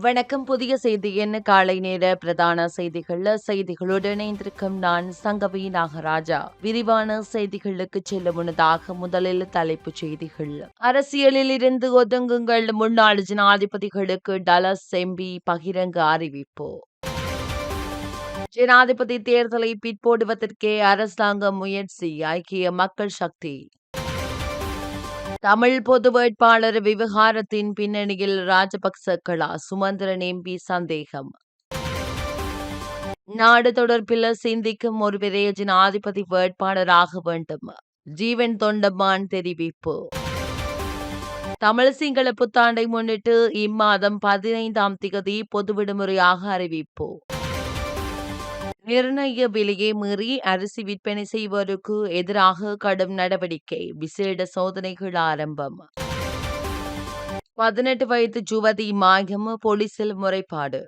வணக்கம். புதிய செய்தி என்ன காலை நேர பிரதான செய்திகள் செய்திகளுடன் இணைந்திருக்கும் நான் சங்கவி நாகராஜா. விரிவான செய்திகளுக்கு செல்ல முன்னதாக முதலில் தலைப்புச் செய்திகள். அரசியலில் இருந்து ஒதுங்குங்கள் முன்னாள் ஜனாதிபதிகளுக்கு டலஸ் எம்பி பகிரங்க அறிவிப்பு. ஜனாதிபதி தேர்தலை பிற்போடுவதற்கே அரசாங்கம் முயற்சி ஐக்கிய மக்கள் சக்தி. தமிழ் பொது வேட்பாளர் விவகாரத்தின் பின்னணியில் ராஜபக்சக்களா? சுமந்திரன் எம்பி சந்தேகம். நாடு தொடர்பில் சிந்திக்கும் ஒருவரே ஜனாதிபதி வேட்பாளராக வேண்டும். ஜீவன் தொண்டமான் தெரிவிப்பு. தமிழ் சிங்கள புத்தாண்டை முன்னிட்டு இம்மாதம் பதினைந்தாம் திகதி பொது விடுமுறையாக அறிவிப்பு. நிர்ணய விலையை மீறி அரிசி விற்பனை செய்வோருக்கு எதிராக கடும் நடவடிக்கை. விசேட சோதனைகள் ஆரம்பம். பதினெட்டு வயது ஜுவதி மாயம் போலீசில் முறைப்பாடு.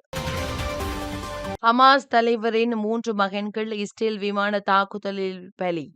ஹமாஸ் தலைவரின் மூன்று மகன்கள் இஸ்ரேல் விமான தாக்குதலில் பலி.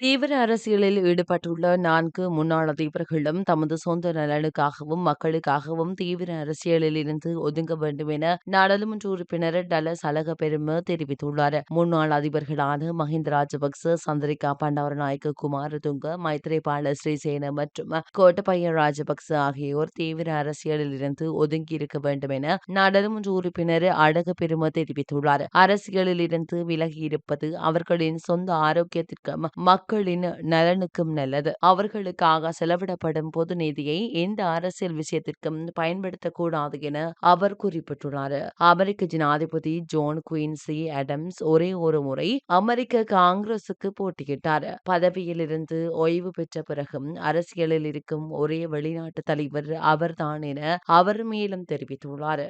தீவிர அரசியலில் ஈடுபட்டுள்ள நான்கு முன்னாள் அதிபர்களும் தமது சொந்த நலனுக்காகவும் மக்களுக்காகவும் தீவிர அரசியலில் இருந்து ஒதுங்க வேண்டும் என நாடாளுமன்ற உறுப்பினர் டலஸ் அலக பெரும தெரிவித்துள்ளார். முன்னாள் அதிபர்களான மஹிந்த ராஜபக்ச சந்திரிகா பண்டாரநாயக்க குமாரதுங்க மைத்ரிபால ஸ்ரீசேன மற்றும் கோட்டபய ராஜபக்ச ஆகியோர் தீவிர அரசியலில் இருந்து ஒதுங்கி இருக்க வேண்டும் என நாடாளுமன்ற உறுப்பினர் அழக பெரும தெரிவித்துள்ளார். அரசியலில் இருந்து விலகி இருப்பது அவர்களின் சொந்த ஆரோக்கியத்திற்கும் மக்களின் நலனுக்கும் நல்லது. அவர்களுக்காக செலவிடப்படும் பொது நிதியை எந்த அரசியல் விஷயத்திற்கும் பயன்படுத்தக்கூடாது என அவர் குறிப்பிட்டுள்ளார். அமெரிக்க ஜனாதிபதி ஜோன் குயின்சி அடம்ஸ் ஒரே ஒரு முறை அமெரிக்க காங்கிரசுக்கு போட்டியிட்டார். பதவியில் இருந்து ஓய்வு பெற்ற பிறகும் அரசியலில் இருக்கும் ஒரே வெளிநாட்டு தலைவர் அவர்தான் என அவர் மேலும் தெரிவித்துள்ளார்.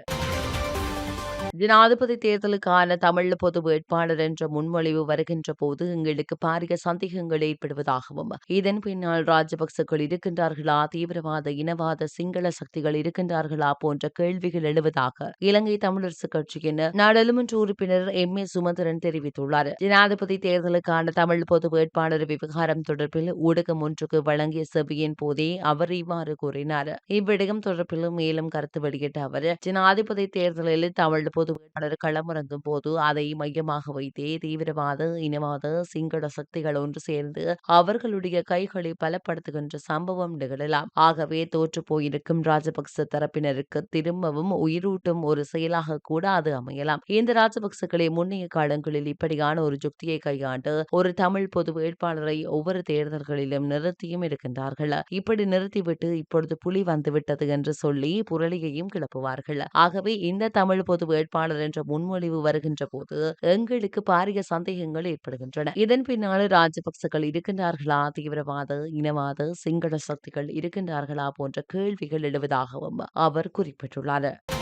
ஜனாதிபதி தேர்தலுக்கான தமிழ் பொது வேட்பாளர் என்ற முன்மொழிவு வருகின்ற போது எங்களுக்கு பாரிய சந்தேகங்கள் ஏற்படுவதாகவும் இதன் பின்னால் ராஜபக்சகள் இருக்கின்றார்களா தீவிரவாத இனவாத சிங்கள சக்திகள் இருக்கின்றார்களா போன்ற கேள்விகள் எழுவதாக இலங்கை தமிழரசு கட்சியின் நாடாளுமன்ற உறுப்பினர் எம். ஏ. சுமந்திரன் தெரிவித்துள்ளார். ஜனாதிபதி தேர்தலுக்கான தமிழ் பொது வேட்பாளர் விவகாரம் தொடர்பில் ஊடகம் ஒன்றுக்கு வழங்கிய செவியின் போதே அவர் இவ்வாறு கூறினார். இவ்விடயம் தொடர்பில் மேலும் கருத்து வெளியிட்ட அவர் ஜனாதிபதி தேர்தலில் தமிழ் பொது வேட்பாளர் களமிறங்கும் போது அதை மையமாக வைத்தே தீவிரவாத இனவாத சிங்கள சக்திகள் ஒன்று சேர்ந்து அவர்களுடைய கைகளை பலப்படுத்துகின்ற சம்பவம் நிகழலாம். ஆகவே தோற்று போயிருக்கும் ராஜபக்ச தரப்பினருக்கு திரும்பவும் உயிரூட்டும் ஒரு செயலாக கூட அது அமையலாம். இந்த ராஜபக்சக்களை முன்னைய காலங்களில் இப்படியான ஒரு யுக்தியை கையாண்டு ஒரு தமிழ் பொது வேட்பாளரை ஒவ்வொரு தேர்தல்களிலும் நிறுத்தியும் இருக்கின்றார்கள். இப்படி நிறுத்திவிட்டு இப்பொழுது புலி வந்துவிட்டது என்று சொல்லி புரளியையும் கிளப்புவார்கள். ஆகவே இந்த தமிழ் பொது வேட்பாளர் என்ற முன்மொழிவு வருகின்ற போது எங்களுக்கு பாரிய சந்தேகங்கள் ஏற்படுகின்றன. இதன் பின்னால் ராஜபக்சகள் இருக்கின்றார்களா? தீவிரவாத இனவாத சிங்கள சக்திகள் இருக்கின்றார்களா? போன்ற கேள்விகள் எழுவதாகவும் அவர் குறிப்பிட்டுள்ளார்.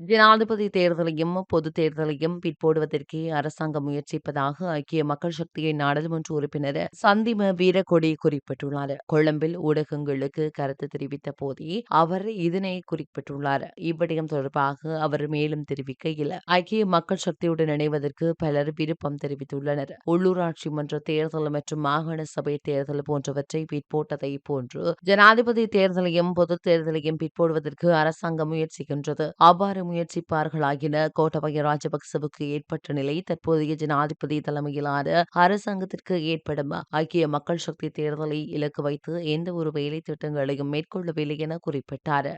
ஜனாதிபதி தேர்தலையும் பொது தேர்தலையும் பிற்போடுவதற்கே அரசாங்கம் முயற்சிப்பதாக ஐக்கிய மக்கள் சக்தியின் நாடாளுமன்ற உறுப்பினர் சந்திம வீரகொடி குறிப்பிட்டுள்ளார். கொழும்பில் ஊடகங்களுக்கு கருத்து தெரிவித்த போதே அவர் இதனை குறிப்பிட்டுள்ளார். இவ்விடயம் தொடர்பாக அவர் மேலும் தெரிவிக்கையில் ஐக்கிய மக்கள் சக்தியுடன் இணைவதற்கு பலர் விருப்பம் தெரிவித்துள்ளனர். உள்ளூராட்சி மன்ற தேர்தல் மற்றும் மாகாண சபை தேர்தல் போன்றவற்றை பிற்போட்டதை போன்று ஜனாதிபதி தேர்தலையும் பொது தேர்தலையும் பிற்போடுவதற்கு அரசாங்கம் முயற்சிக்கின்றது. அவ்வாறு முயற்சிப்பார்களாகின. கோட்டபய ராஜபக்சவுக்கு ஏற்பட்ட நிலை தற்போதைய ஜனாதிபதி தலைமையிலான அரசாங்கத்திற்கு ஏற்படும் ஐக்கிய மக்கள் சக்தி தேர்தலை இலக்கு வைத்து எந்த ஒரு வேலை திட்டங்களையும் மேற்கொள்ளவில்லை என குறிப்பிட்டார்.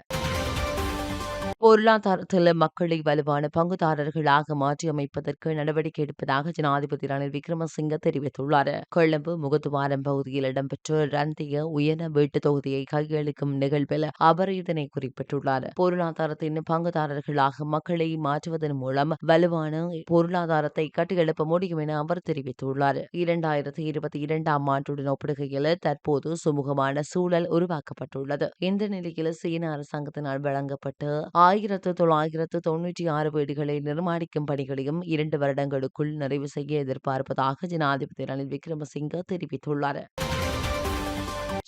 பொருளாதாரத்தில் மக்களை வலுவான பங்குதாரர்களாக மாற்றியமைப்பதற்கு நடவடிக்கை எடுப்பதாக ஜனாதிபதி ரணில் விக்ரமசிங்க தெரிவித்துள்ளார். கொழும்பு முகத்துவாரம் பகுதியில் இடம்பெற்ற ரந்திய உயர்ந்த வீட்டு தொகுதியை கையளிக்கும் நிகழ்வில் அவர் இதனை குறிப்பிட்டுள்ளார். பொருளாதாரத்தின் பங்குதாரர்களாக மக்களை மாற்றுவதன் மூலம் வலுவான பொருளாதாரத்தை கட்டியெழுப்ப முடியும் என அவர் தெரிவித்துள்ளார். இரண்டாயிரத்தி இருபத்தி இரண்டாம் ஆண்டுடன் ஒப்பிடுகையில் தற்போது சுமூகமான சூழல் உருவாக்கப்பட்டுள்ளது. இந்த நிலையில் சீன அரசாங்கத்தினால் வழங்கப்பட்ட ஆயிரத்து தொள்ளாயிரத்து தொன்னூற்றி ஆறு வீடுகளை நிர்மாணிக்கும் பணிகளையும் இரண்டு வருடங்களுக்குள் நிறைவு செய்ய எதிர்பார்ப்பதாக ஜனாதிபதி ரணில் விக்ரமசிங்க தெரிவித்துள்ளார்.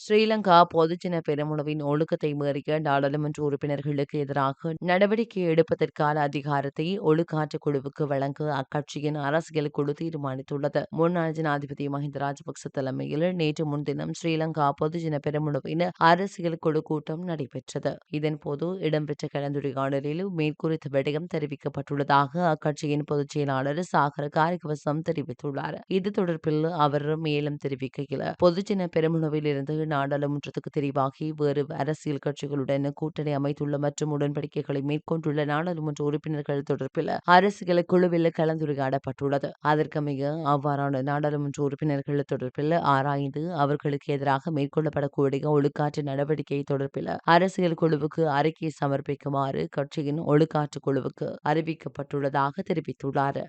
ஸ்ரீலங்கா பொதுஜன பெருமுனவின் ஒழுக்கத்தை மீறிய நாடாளுமன்ற உறுப்பினர்களுக்கு எதிராக நடவடிக்கை எடுப்பதற்கான அதிகாரத்தை ஒழுக்காற்று குழுவுக்கு வழங்க அக்கட்சியின் அரசியல் குழு தீர்மானித்துள்ளது. முன்னாள் ஜனாதிபதி மஹிந்த ராஜபக்ச தலைமையில் நேற்று முன்தினம் ஸ்ரீலங்கா பொதுஜன பெருமுனவின் அரசியல் குழு கூட்டம் நடைபெற்றது. இதன்போது இடம்பெற்ற கலந்துரையாடலில் மேற்குறித்த விடயம் தெரிவிக்கப்பட்டுள்ளதாக அக்கட்சியின் பொதுச் செயலாளர் சாகர காரிகவசம் தெரிவித்துள்ளார். இது தொடர்பில் அவர் மேலும் தெரிவிக்கையில் பொதுஜன பெருமுனவில் இருந்து நாடாளுமன்றத்துக்கு தெரிவாகி வேறு அரசியல் கட்சிகளுடன் கூட்டணி அமைத்துள்ள மற்றும் உடன்படிக்கைகளை மேற்கொண்டுள்ள நாடாளுமன்ற உறுப்பினர்கள் தொடர்பில் அரசியல் குழுவில் கலந்துரையாடப்பட்டுள்ளது. அதற்கமைய அவ்வாறான நாடாளுமன்ற உறுப்பினர்கள் தொடர்பில் ஆராய்ந்து அவர்களுக்கு எதிராக மேற்கொள்ளப்படக்கூடிய ஒழுக்காற்று நடவடிக்கை தொடர்பில் அரசியல் குழுவுக்கு அறிக்கை சமர்ப்பிக்குமாறு கட்சியின் ஒழுக்காற்று குழுவுக்கு அறிவிக்கப்பட்டுள்ளதாக தெரிவித்துள்ளார்.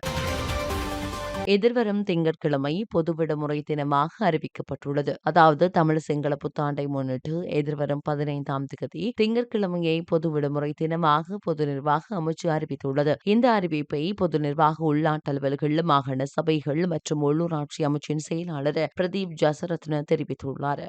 எதிர்வரும் திங்கட்கிழமை பொது விடுமுறை தினமாக அறிவிக்கப்பட்டுள்ளது. அதாவது தமிழ் சிங்கள புத்தாண்டை முன்னிட்டு எதிர்வரும் பதினைந்தாம் தேதி திங்கட்கிழமையை பொது விடுமுறை தினமாக பொது நிர்வாக அமைச்சு அறிவித்துள்ளது. இந்த அறிவிப்பை பொது நிர்வாக உள்நாட்டு அலுவல்கள் மாகாண சபைகள் மற்றும் உள்ளூராட்சி அமைச்சின் செயலாளர் பிரதீப் ஜசரத்ன தெரிவித்துள்ளார்.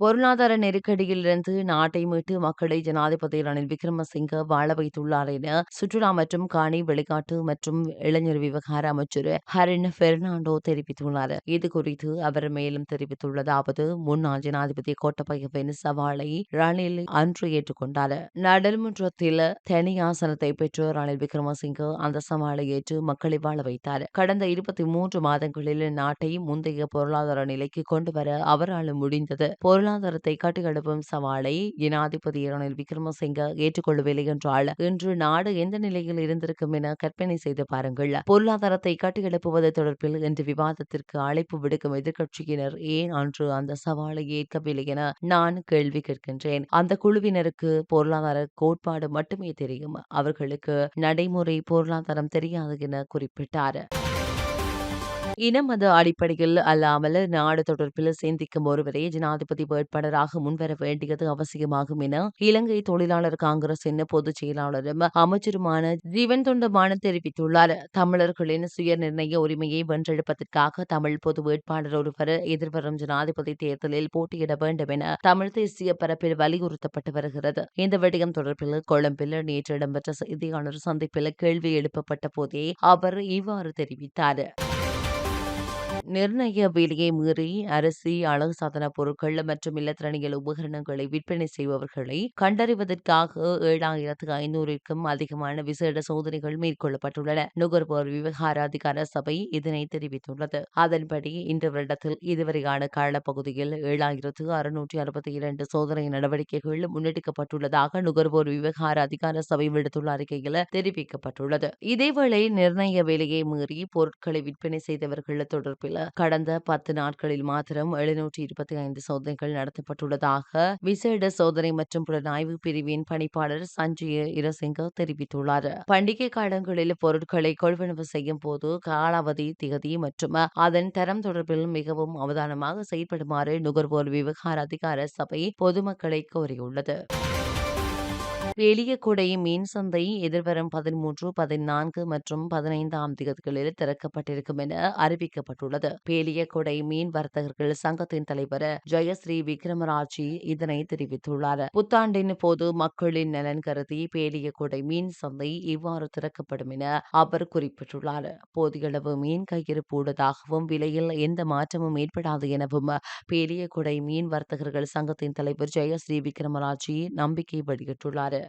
பொருளாதார நெருக்கடியிலிருந்து நாட்டை மீட்டு மக்களை ஜனாதிபதி ரணில் விக்ரமசிங்க வாழ வைத்துள்ளார் என சுற்றுலா மற்றும் காணி வெளிநாட்டு மற்றும் இளைஞர் விவகார அமைச்சர் ஹரின் பெர்னாண்டோ தெரிவித்துள்ளார். இது குறித்து அவர் மேலும் தெரிவித்துள்ளதாவது முன்னாள் ஜனாதிபதி கோட்டபயவின் சவாலை ரணில் அன்று ஏற்றுக்கொண்டார். நாடாளுமன்றத்தில் தனி ஆசனத்தை பெற்ற ரணில் விக்ரமசிங்க அந்த சவாலை ஏற்று மக்களை வாழ வைத்தார். கடந்த இருபத்தி மூன்று மாதங்களில் நாட்டை முந்தைய பொருளாதார நிலைக்கு கொண்டு வர அவரால் முடிந்தது. பொருளாதார பொருளாதாரத்தை கட்டியெழுப்பும் சவாலை ஜனாதிபதி ரணில் விக்ரமசிங்க ஏற்றுக்கொள்ளவில்லை என்றால் இன்று நாடு எந்த நிலையில் இருந்திருக்கும் என கற்பனை செய்து பாருங்கள். பொருளாதாரத்தை கட்டியெழுப்புவது தொடர்பில் இன்று விவாதத்திற்கு அழைப்பு விடுக்கும் எதிர்க்கட்சியினர் ஏன் அன்று அந்த சவாலை ஏற்கவில்லை என நான் கேள்வி கேட்கின்றேன். அந்த குழுவினருக்கு பொருளாதார கோட்பாடு மட்டுமே தெரியும். அவர்களுக்கு நடைமுறை பொருளாதாரம் தெரியாது என குறிப்பிட்டார். இன மத அடிப்படையில் அல்லாமல் நாடு தொடர்பில் சிந்திக்கும் ஒருவரே ஜனாதிபதி வேட்பாளராக முன்வர வேண்டியது அவசியமாகும் என இலங்கை தொழிலாளர் காங்கிரசின் பொதுச் செயலாளரும் அமைச்சருமான ஜீவன் தொண்டமான தெரிவித்துள்ளார். தமிழர்களின் சுய நிர்ணய உரிமையை வென்றெடுப்பதற்காக தமிழ் பொது வேட்பாளர் ஒருவர் எதிர்வரும் ஜனாதிபதி தேர்தலில் போட்டியிட வேண்டும் என தமிழ் தேசிய பரப்பில் வலியுறுத்தப்பட்டு வருகிறது. இந்த விடயம் தொடர்பில் கொழும்பில் நேற்று இடம்பெற்ற செய்தியாளர் சந்திப்பில் கேள்வி எழுப்பப்பட்ட போதே அவர் இவ்வாறு தெரிவித்தார். நிர்ணய விலையை மீறி அரிசி அழகு சாதன பொருட்கள் மற்றும் இல்லத்திரணிகள் உபகரணங்களை விற்பனை செய்பவர்களை கண்டறிவதற்காக ஏழாயிரத்து ஐநூறுக்கும் அதிகமான விசேட சோதனைகள் மேற்கொள்ளப்பட்டுள்ளன. நுகர்வோர் விவகார அதிகார சபை இதனை தெரிவித்துள்ளது. அதன்படி இந்த வருடத்தில் இதுவரையான காலப்பகுதியில் ஏழாயிரத்து அறுநூற்றி அறுபத்தி இரண்டு சோதனை நடவடிக்கைகள் முன்னெடுக்கப்பட்டுள்ளதாக நுகர்வோர் விவகார அதிகார சபை விடுத்துள்ள அறிக்கையில் தெரிவிக்கப்பட்டுள்ளது. இதேவேளை நிர்ணய விலையை மீறி பொருட்களை விற்பனை செய்தவர்கள் தொடர்பில் கடந்த பத்து நாட்களில் மாத்திரம் எழுநூற்றி இருபத்தி ஐந்து சோதனைகள் நடத்தப்பட்டுள்ளதாக விசேட சோதனை மற்றும் புலனாய்வு பிரிவின் பணிப்பாளர் சஞ்சய இரசிங்க தெரிவித்துள்ளார். பண்டிகை காலங்களில் பொருட்களை கொள்வனவு செய்யும் போது காலாவதி திகதி மற்றும் அதன் தரம் தொடர்பில் மிகவும் அவதானமாக செயல்படுமாறு நுகர்வோர் விவகார அதிகார சபை பொதுமக்களை கோரியுள்ளது. பெலியகுடை மீன் சந்தை எதிர்வரும் பதிமூன்று பதினான்கு மற்றும் பதினைந்தாம் தேதிகளில் திறக்கப்பட்டிருக்கும் என அறிவிக்கப்பட்டுள்ளது. பேலியகுடை மீன் வர்த்தகர்கள் சங்கத்தின் தலைவர் ஜெயஸ்ரீ விக்ரமராஜி இதனை தெரிவித்துள்ளார். புத்தாண்டின் போது மக்களின் நலன் கருதி பேலியகுடை மீன் சந்தை இவ்வாறு திறக்கப்படும் என அவர் குறிப்பிட்டுள்ளார். போதியளவு மீன் கையிருப்பு உள்ளதாகவும் விலையில் எந்த மாற்றமும் ஏற்படாது எனவும் பேலியகுடை மீன் வர்த்தகர்கள் சங்கத்தின் தலைவர் ஜெயஸ்ரீ விக்ரமராஜி நம்பிக்கை வெளியிட்டுள்ளார்.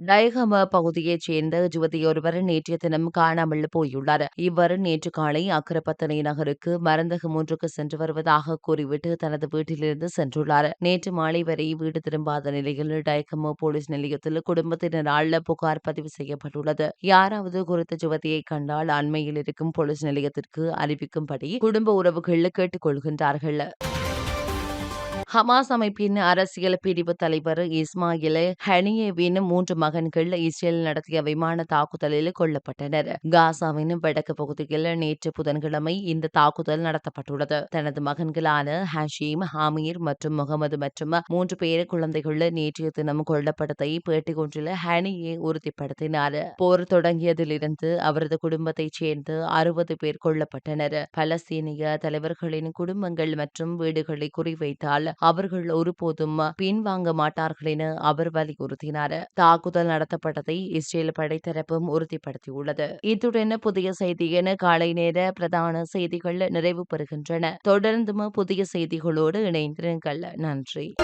டயகம பகுதியைச் சேர்ந்த யுவதியொருவர் நேற்றைய தினம் காணாமல் போயுள்ளார். இவர் நேற்று காலை அக்கரப்பத்தனை நகருக்கு மருந்தகம் ஒன்றுக்கு சென்று வருவதாக கூறிவிட்டு தனது வீட்டிலிருந்து சென்றுள்ளார். நேற்று மாலை வரை வீடு திரும்பாத நிலையில் டயகம போலீஸ் நிலையத்தில் குடும்பத்தினரால் புகார் பதிவு செய்யப்பட்டுள்ளது. யாராவது குறித்த யுவதியை கண்டால் அண்மையில் இருக்கும் போலீஸ் நிலையத்திற்கு அறிவிக்கும்படி குடும்ப உறவுகள் கேட்டுக் கொள்கின்றார்கள். ஹமாஸ் அமைப்பின் அரசியல் பிரிவு தலைவர் இஸ்மாயில் ஹனியேவின் மூன்று மகன்கள் இஸ்ரேல் நடத்திய விமான தாக்குதலில் கொல்லப்பட்டனர். காசாவின் வடக்கு பகுதியில் நேற்று புதன்கிழமை இந்த தாக்குதல் நடத்தப்பட்டுள்ளது. தனது மகன்களான ஹஷீம் ஹாமீர் மற்றும் முகமது மற்றும் மூன்று பேர் குழந்தைகள் நேற்றைய தினம் கொல்லப்பட்டதை பேட்டி ஒன்றில் ஹனியே உறுதிப்படுத்தினார். போர் தொடங்கியதிலிருந்து அவரது குடும்பத்தைச் சேர்ந்து அறுபது பேர் கொல்லப்பட்டனர். பலஸ்தீனிய தலைவர்களின் குடும்பங்கள் மற்றும் வீடுகளை குறிவைத்தால் அவர்கள் ஒருபோதும் பின்வாங்க மாட்டார்கள் என அவர் வலியுறுத்தினார். தாக்குதல் நடத்தப்பட்டதை இஸ்ரேல் படைத்தரப்பும் உறுதிப்படுத்தியுள்ளது. இத்துடன் புதிய செய்தியின் காலை நேர பிரதான செய்திகள் நிறைவு பெறுகின்றன. தொடர்ந்தும் புதிய செய்திகளோடு இணைந்திருங்கள். நன்றி.